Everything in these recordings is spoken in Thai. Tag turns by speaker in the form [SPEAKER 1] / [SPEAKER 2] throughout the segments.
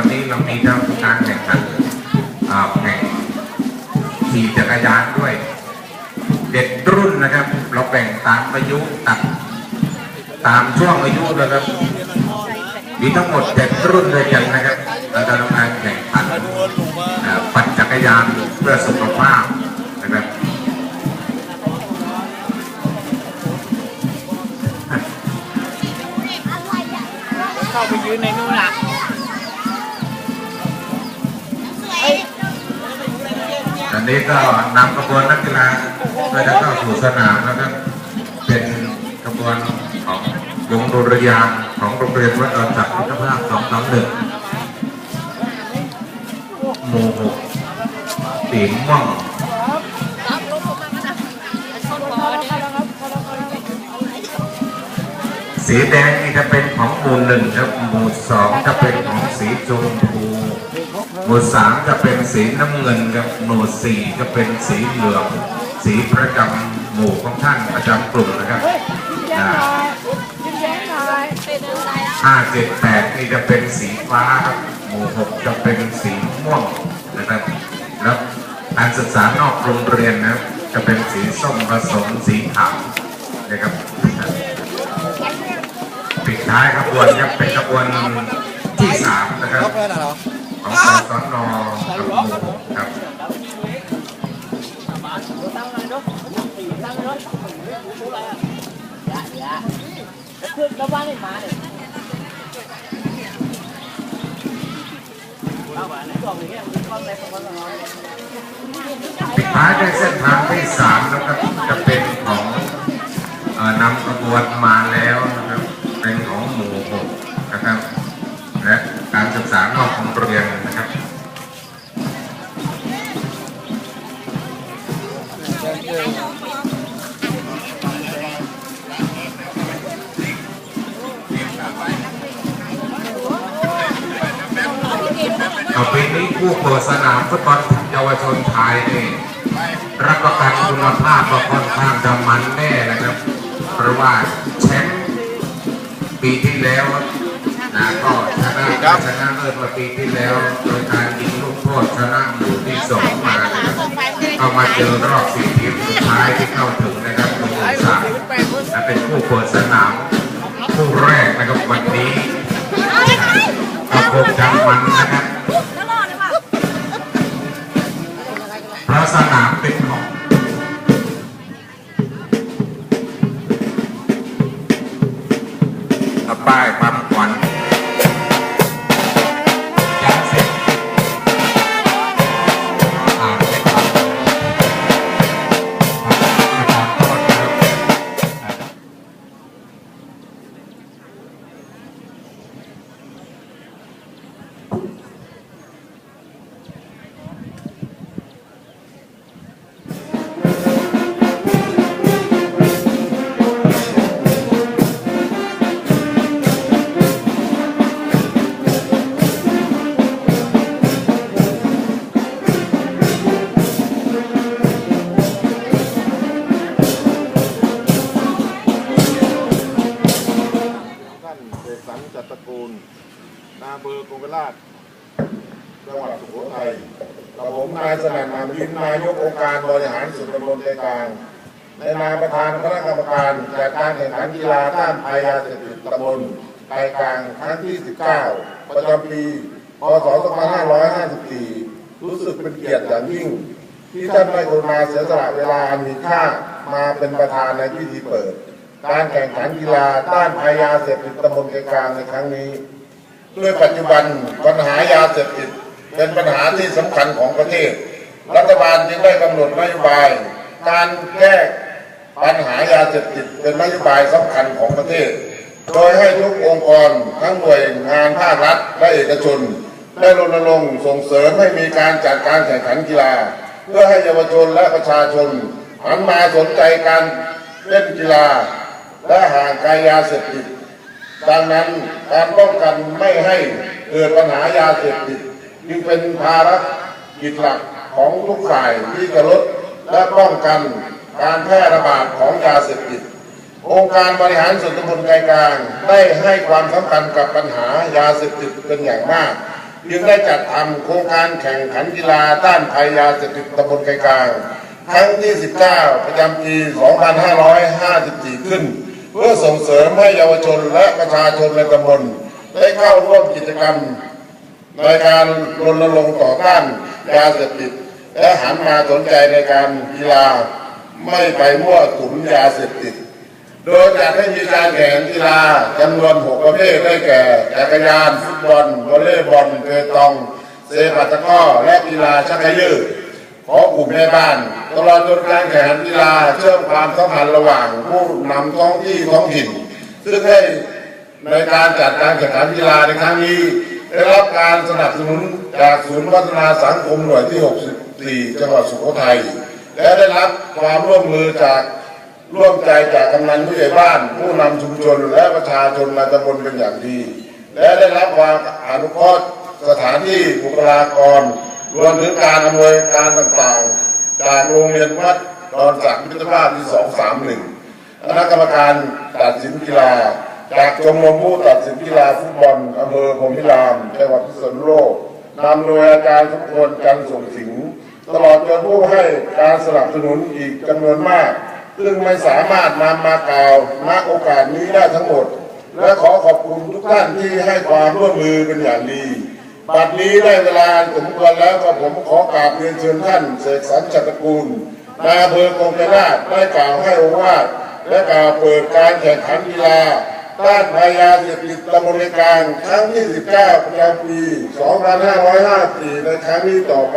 [SPEAKER 1] วันนี้เรามีทั้งการแข่งขันแข่งขี่จักรยานด้วย เด็กรุ่นนะครับ เราแบ่งตามอายุตัดตามช่วงอายุนะครับมีทั้งหมดเด็ดรุ่นเลยกันนะครับเราจะทำการแข่งขันปั่นจักรยานเพื่อสุขภาพนะครับ
[SPEAKER 2] เข้าไปยืนในนู่นอะ
[SPEAKER 1] อันนี้ก็นำขบวนนักกีฬาเพื่อจะเข้าสู่สนามนะครับเป็นขบวนของวงดุริยางของโรงเรียนวัดดอนจักรพิทภาพสองสามหนึ่งหมู่หกสีม่วงสีแดงนี่จะเป็นของหมู่หนึ่งครับหมู่สองจะเป็นของสีชมพู หมู่สามจะเป็นสีน้ำเงินครับหมู่สี่จะเป็นสีเหลืองสีประจำหมู่ของท่านประจำกลุ่มนะครับห้าเจ็ดแปดนี่จะเป็นสีฟ้าครับหมู่หกจะเป็นสีม่วงนะครับแล้วการศึกษานอกโรงเรียนนะครับจะเป็นสีส้มผสมสีขาวนะครับปิดท้ายขบวนครับเป็นขบวนที่สามนะครับ
[SPEAKER 3] ล็อกเลยนะเหรอ
[SPEAKER 1] ของกศนกับหมู่ครับ
[SPEAKER 2] ตั้งเลยเนาะตั้งเลยรู้อะไรอะอย่าอย่าขึ้นแล้วบ้านนี่มายเอาไปไหนกล่องอย่างเงี้ยมันกล้องในของมันเรา
[SPEAKER 1] ปิดท้ายด้วยเส้นทางที่สามนะครับจะเป็นของ นี้ผู้เปิดสนามฟุตบอลเยาวชนไทยนี่รับประกันคุณภาพก็ค่อนข้างจะมันแน่นะครับ เพราะว่าแชมป์ปีที่แล้วนะก็ชนะชนะเลิศมาปีที่แล้ว โดยการยิงลูกโทษชนะหมู่ที่สองมาเข้ามาเจอรอบสี่ทีมสุดท้ายที่เข้าถึงนะครับหมู่สามและเป็นผู้เปิดสนามผู้แรกนะครับวันนี้ก็คงจะมันนะครับ พระสนามเป็นของเอาป้ายมา
[SPEAKER 3] จังหวัดสุโขทัยกับผมนายสนั่นนามยินนายกองค์การบริหารส่วนตำบลใจกลาง ในนามประธานคณะกรรมการจัดการแข่งขันกีฬาต้านภัยยาเสพติดตำบลใจกลางครั้งที่ 19 ประจำปีพศ 2554 รู้สึกเป็นเกียรติอย่างยิ่ง ที่ท่านได้กรุณาเสียสละเวลาอันมีค่ามาเป็นประธานในพิธีเปิด การแข่งขันกีฬาต้านภัยยาเสพติดตำบลไกลกลางในครั้งนี้ ด้วยปัจจุบันปัญหายาเสพติด เป็นปัญหาที่สำคัญของประเทศ รัฐบาลจึงได้กำหนดนโยบาย การแก้ปัญหายาเสพติดเป็นนโยบายสำคัญของประเทศ โดยให้ทุกองค์กรทั้งหน่วยงานภาครัฐและเอกชน ได้รณรงค์ส่งเสริมให้มีการจัดการแข่งขันกีฬา เพื่อให้เยาวชนและประชาชนหันมาสนใจการเล่นกีฬา และห่างไกลยาเสพติดดังนั้นการป้องกันไม่ให้เกิดปัญหายาเสพติด จึงเป็นภารกิจหลักของทุกฝ่ายที่จะลดและป้องกันการแพร่ระบาดของยาเสพติด องค์การบริหารส่วนตำบลไกลกลางได้ให้ความสำคัญกับปัญหายาเสพติดเป็นอย่างมากจึงได้จัดทำโครงการแข่งขันกีฬาต้านภัยยาเสพติดตำบลไกลกลางครั้งที่ 19 ประจำปี 2554 ขึ้น เพื่อส่งเสริมให้เยาวชนและประชาชนในตำบลได้เข้าร่วมกิจกรรม ในการรณรงค์ต่อต้านยาเสพติดและหันมาสนใจในการกีฬาไม่ไปมั่วสุมยาเสพติด โดยจัดให้มีการแข่งกีฬาจำนวน 6 ประเภทได้แก่จักรยานฟุตบอลวอลเลย์บอลเปตอง เซปัตะก้อและกีฬาชักยือของกลุ่มแม่บ้าน ตลอดจนการแข่งกีฬาเชื่อมความสัมพันธ์ระหว่างผู้นำท้องที่ท้องถิ่น ซึ่งให้ในการจัดการแข่งขันกีฬาในครั้งนี้ ได้รับการสนับสนุนจากศูนย์พัฒนาสังคมหน่วยที่ 64 จังหวัดสุโขทัย และได้รับความร่วมมือจากร่วมใจจากกำนันผู้ใหญ่บ้าน ผู้นำชุมชนและประชาชนในตำบลเป็นอย่างดี และได้รับความอนุเคราะห์สถานที่บุคลากร รวมถึงการอำนวยการต่างๆ จากโรงเรียนวัดดอนสักมิตรภาพที่ 231คณะกรรมการตัดสินกีฬา จากชมรมผู้ตัดสินกีฬาฟุตบอลอำเภอพรมพิรามจังหวัดพิษณุโลกนำโดยอาจารย์สมควรจันทร์ส่งสิงตลอดจนผู้ให้การสนับสนุนอีกจำนวนมาก ซึ่งไม่สามารถนำมากล่าวณโอกาสนี้ได้ทั้งหมด และขอขอบคุณทุกท่านที่ให้ความร่วมมือเป็นอย่างดีบัดนี้ได้เวลาสมควรแล้วก็ผมขอกราบเรียนเชิญท่านเสกสรรจัตกูลนายอำเภอกงกรราชได้กล่าวให้อวาและกล่าวเปิดการแข่งขันกีฬา ต้านภัยยาเสพติดตำบลในกลางครั้งที่ 19 ประจำปี 2554 ในครั้งนี้ต่อไป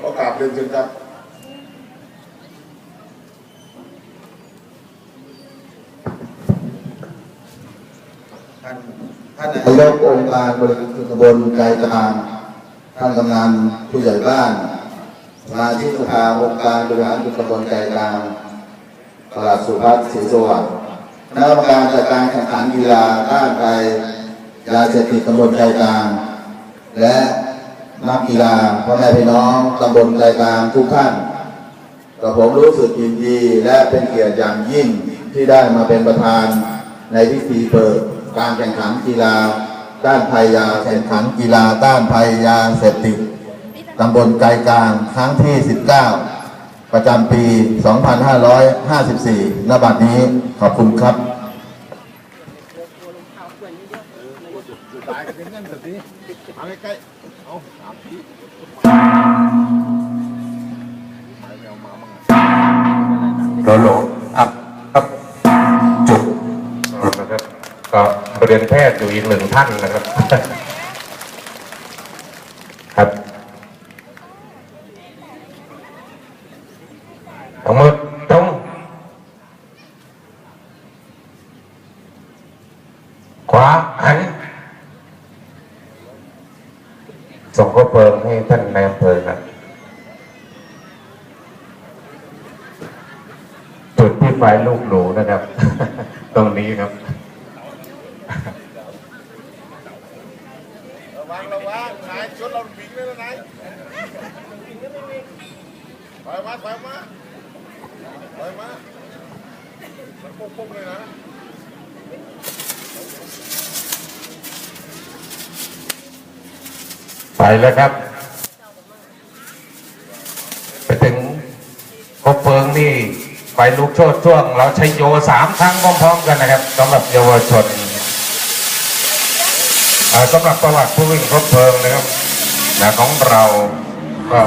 [SPEAKER 3] ขอกราบเรียนเชิญครับ
[SPEAKER 4] ท่านท่านนายกองค์การบริหารส่วนตำบลใจกลางท่านกำนันผู้ใหญ่บ้านสมาชิกสภาองค์การบริหารส่วนตำบลใจกลางปลัดสุพัฒน์ศรีสวัสดิ์ คณะกรรมการจัดการแข่งขันกีฬาต้านภัยยาเสพติดตำบลใจกลาง และนักกีฬาพ่อแม่พี่น้องตำบลใจกลางทุกท่านกับผมรู้สึกยินดีและเป็นเกียรติอย่างยิ่งที่ได้มาเป็นประธานในพิธีเปิดการแข่งขันกีฬาต้านภัยยาแข่งขันกีฬาต้านภัยยาเสพติดตำบลไกลกลางครั้งที่ 19 ประจำปี 2554 ณ บัดนี้ขอบคุณครับ
[SPEAKER 3] ตายกันนั่นแบบนี้เอาใกล้ๆเอาสามทีไปเอามาบ้าง
[SPEAKER 1] โลโลอัพอัพจุดนะครับก็เรียนแพทย์อยู่อีกหนึ่งท่านนะครับเอามือตรงขวาหัน ส่งข้อเพลิงให้ท่านนายอำเภอครับจุดที่ไฟลูกหนูนะครับ ตรงนี้ครับ
[SPEAKER 3] ระวังระวังนายชนเราวิ่งเลยนะนายถอยมาถอยมาถอยมามันปุ๊บๆเลยนะ
[SPEAKER 1] ไปแล้วครับ ไปถึงคบเพลิงนี่ไฟลุกโชดช่วง เราใช้โยสามครั้งพร้อมๆกันนะครับสำหรับเยาวชนสำหรับประวัติผู้วิ่งคบเพลิงนะครับของเราก็